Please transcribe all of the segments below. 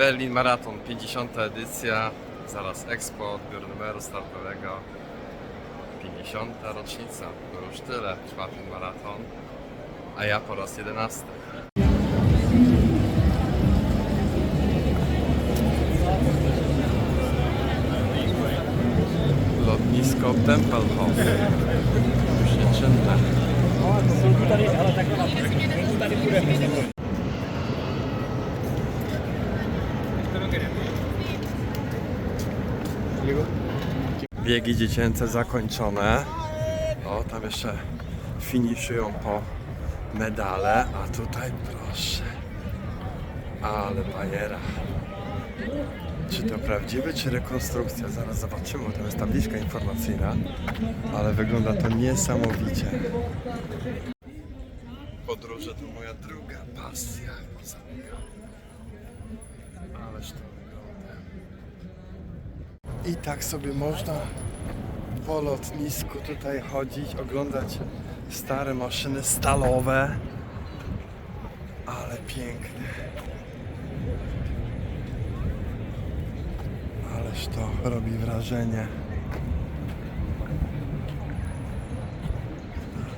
Berlin Marathon, 50. edycja, zaraz Expo, odbiór numeru startowego. 50. rocznica, to już tyle, trwa ten maraton, a ja po raz 11. Lotnisko Tempelhof, już nieczynne. Biegi dziecięce zakończone. O, tam jeszcze finiszują po medale, a tutaj proszę. Ale bajera. Czy to prawdziwe, czy rekonstrukcja? Zaraz zobaczymy, bo tam jest tabliczka informacyjna, ale wygląda to niesamowicie. Podróże to moja druga pasja. Ależ to. I tak sobie można po lotnisku tutaj chodzić, oglądać stare maszyny stalowe, ale piękne. Ależ to robi wrażenie.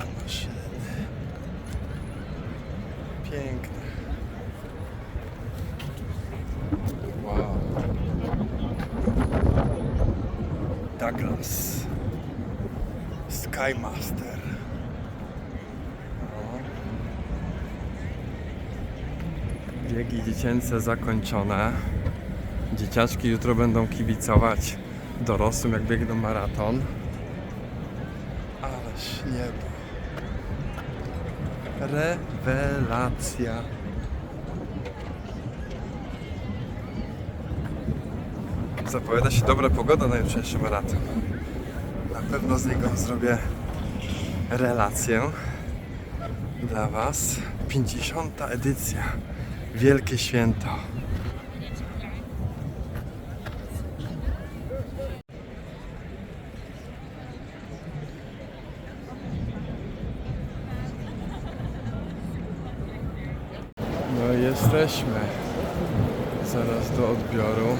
Ale maszyny. Piękne. Wow. Douglas. Skymaster. O. Biegi dziecięce zakończone. Dzieciaczki jutro będą kibicować dorosłym, jak biegną maraton. Ależ niebo. Rewelacja. Zapowiada się dobra pogoda na jutrzejszy maraton. Na pewno z niego zrobię relację dla Was. 50. edycja. Wielkie święto. No jesteśmy. Zaraz do odbioru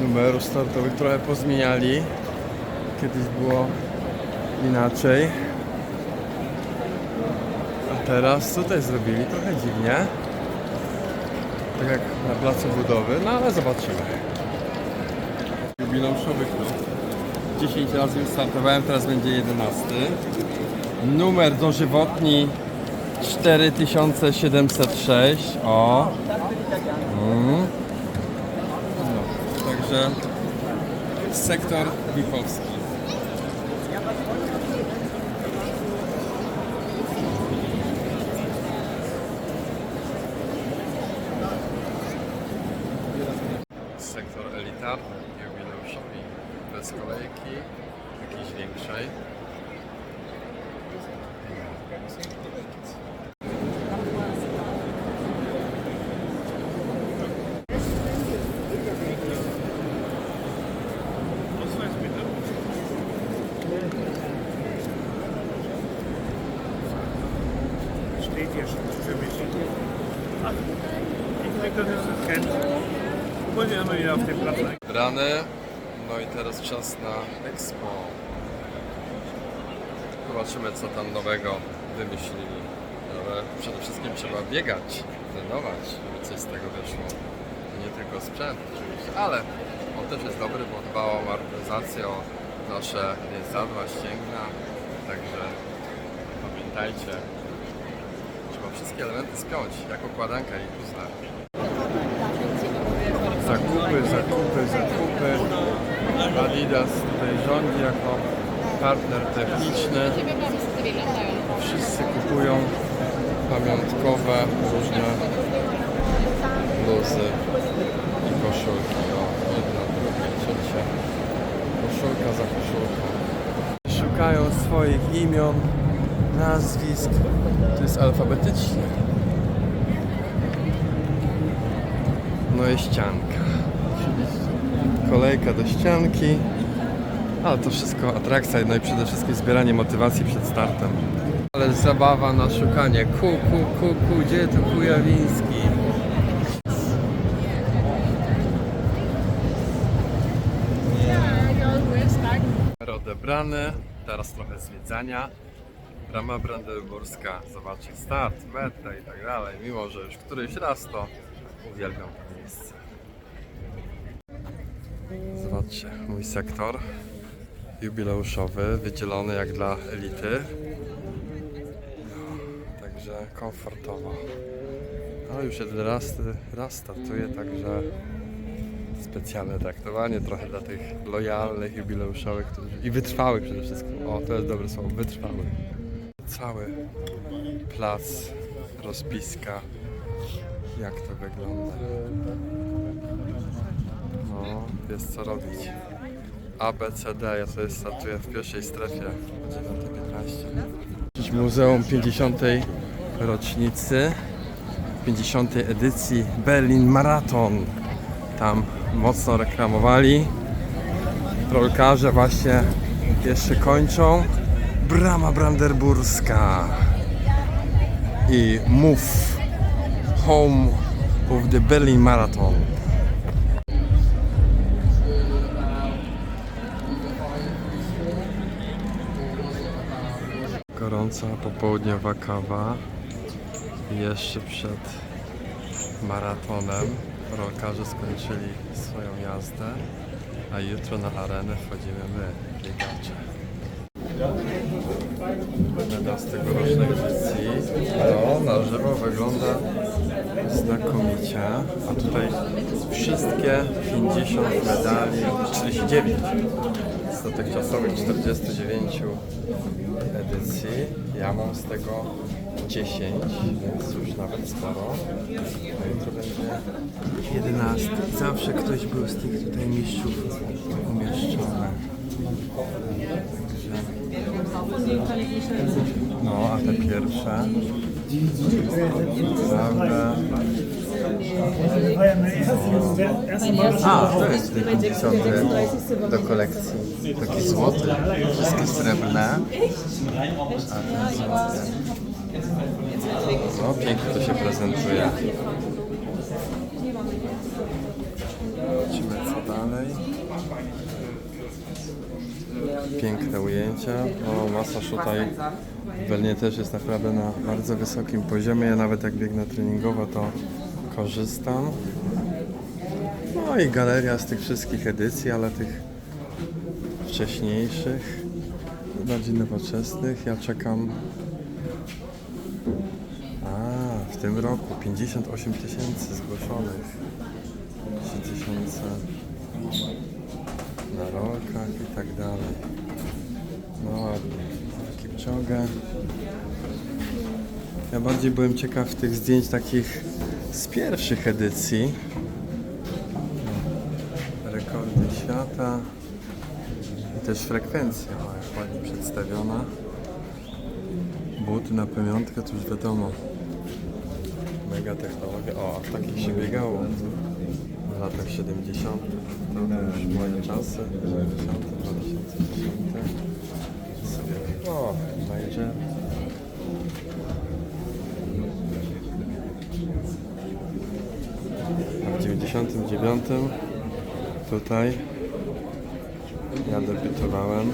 numeru startowych trochę pozmieniali. Kiedyś było inaczej. A teraz tutaj zrobili trochę dziwnie. Tak jak na placu budowy, no ale zobaczymy. Jubileuszowy klub. 10 razy już startowałem, teraz będzie 11. Numer dożywotni 4706. O. Mm. Także sektor Wipowski. Auf den Platz ein. Brany. No i teraz czas na Expo. Zobaczymy co tam nowego wymyślili. Ale przede wszystkim trzeba biegać, trenować, żeby coś z tego wyszło. Nie tylko sprzęt oczywiście, ale on też jest dobry, bo dba o amortyzację, o nasze więzadła, ścięgna. Także pamiętajcie, trzeba wszystkie elementy spiąć, jak układanka i puzzle. Zakupy, zakupy, zakupy. Adidas tutaj rządzi jako partner techniczny. Wszyscy kupują pamiątkowe różne bluzy i koszulki. O, jedna, druga, trzecia. Koszulka za koszulką. Szukają swoich imion, nazwisk. To jest alfabetycznie. No i ścianka. Kolejka do ścianki. Ale to wszystko atrakcja, no i przede wszystkim zbieranie motywacji przed startem. Ale zabawa na szukanie. Ku, ku, ku, ku, gdzie tu Kujawiński? Odebrany, teraz trochę zwiedzania. Brama Brandenburska, zobaczyć start, metę i tak dalej. Mimo, że już któryś raz to uwielbiam to miejsce. Zobaczcie, mój sektor jubileuszowy, wydzielony jak dla elity. No, Także komfortowo. Ale już jeden raz, raz startuję, także specjalne traktowanie trochę dla tych lojalnych jubileuszowych którzy, i wytrwałych przede wszystkim. O, to jest dobre słowo, wytrwałych. Cały plac, rozpiska, jak to wygląda. No, jest co robić. A, B, C, D, ja sobie startuję w pierwszej strefie 9.15. Muzeum 50. rocznicy, 50. edycji Berlin Marathon. Tam mocno reklamowali. Rolkarze właśnie jeszcze kończą. Brama Brandenburska. I Move Home of the Berlin Marathon. Gorąca popołudniowa kawa. Jeszcze przed maratonem rolkarze skończyli swoją jazdę, a jutro na arenę wchodzimy my, biegacze. Medal z tegorocznej edycji. To na żywo wygląda znakomicie, a tutaj wszystkie 50 medali, 49 z dotychczasowych 49 edycji. Ja mam z tego 10, więc już nawet sporo. No jutro będzie 11. Zawsze ktoś był z tych tutaj mistrzów umieszczony. No, a te pierwsze naprawdę... A, to jest 50 do kolekcji. Taki złoty, wszystkie srebrne. A ten złoty. No, pięknie to się prezentuje. Zobaczymy co dalej. Piękne ujęcia. O, masaż tutaj w Berlinie też jest naprawdę na bardzo wysokim poziomie. Ja nawet jak biegnę treningowo to korzystam. No i galeria z tych wszystkich edycji, ale tych wcześniejszych, bardziej nowoczesnych. Ja czekam. A, w tym roku 58 tysięcy zgłoszonych. 3 tysiące na rolkach i tak dalej. No ładnie. Kipczogę. Ja bardziej byłem ciekaw tych zdjęć takich z pierwszych edycji. No, Rekordy świata. I też frekwencja jak ładnie przedstawiona. Buty na pamiątkę to już wiadomo. Mega technologia. O, a takich się biegało w latach 70. To już moje czasy. 90, 2010. Sobie. O, major. A w 99 tutaj ja debiutowałem.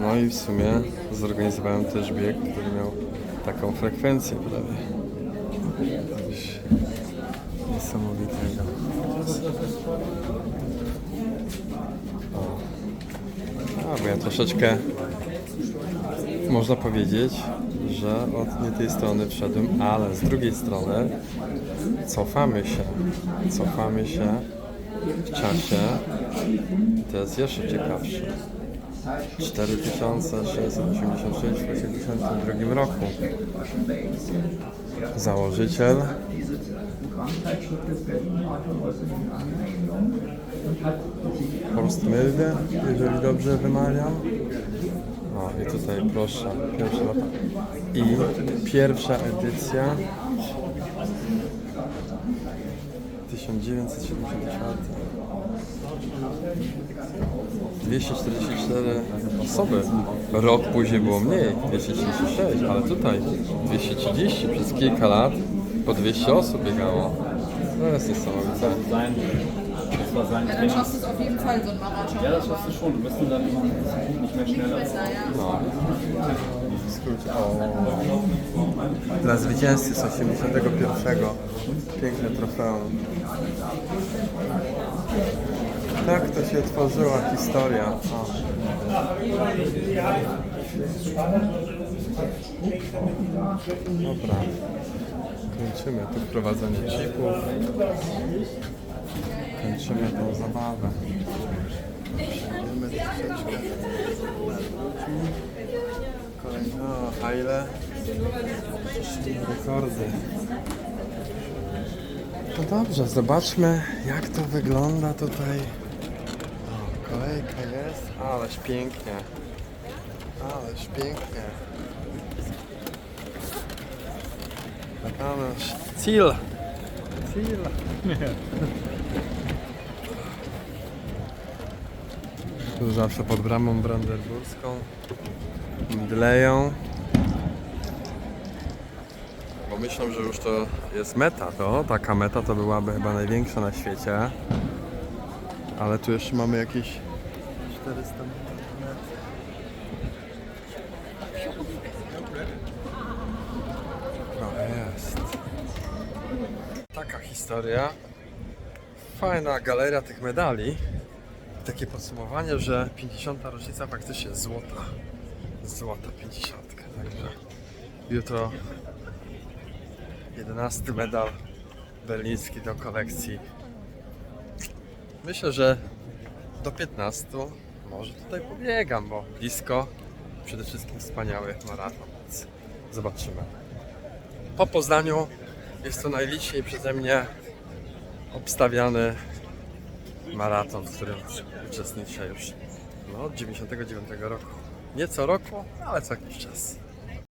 No i w sumie zorganizowałem też bieg, który miał taką frekwencję prawie. Niesamowitego. A, bo ja troszeczkę można powiedzieć, że od nie tej strony wszedłem, ale z drugiej strony cofamy się. Cofamy się w czasie. To jest jeszcze ciekawsze. 4686 w 1982 roku. Założyciel Horst Milde, jeżeli dobrze wymawiam. O, i tutaj proszę, pierwsza lata. I pierwsza edycja 1974. 244 osoby. Rok później było mniej, 236, ale tutaj 230 przez kilka lat po 200 osób biegało. To jest niesamowite. zwar sein. Ja, dann schaffst du es auf jeden Fall, so ein Marathon. Ja, das schaffst du schon. Du bist dann nicht mehr schneller. besser, ja. No. Skróć. O. Dla zwycięzcy z 81. Piękne trofeum. Tak to się tworzyła historia. O. Dobra. Kończymy tu wprowadzenie chipów. Kończymy tą zabawę. Przejdziemy troszeczkę. Kolejny. O, a ile? Rekordy. No dobrze, zobaczmy jak to wygląda tutaj. O, kolejka jest. Ależ pięknie. Ależ pięknie. Ależ Cil. Cil. Tu zawsze pod bramą brandenburską mdleją. Bo myślą, że już to jest meta, to taka meta to byłaby chyba największa na świecie. Ale tu jeszcze mamy jakieś 400 metrów. Taka historia. Fajna galeria tych medali. Takie podsumowanie, że 50. rocznica faktycznie złota. Złota 50. Także jutro 11 medal berliński do kolekcji. Myślę, że do 15 może tutaj pobiegam, bo blisko. Przede wszystkim wspaniały maraton, zobaczymy. Po Poznaniu jest to najliczniej przeze mnie obstawiany maraton, w którym uczestniczę już no, od 99 roku. Nie co roku, ale co jakiś czas.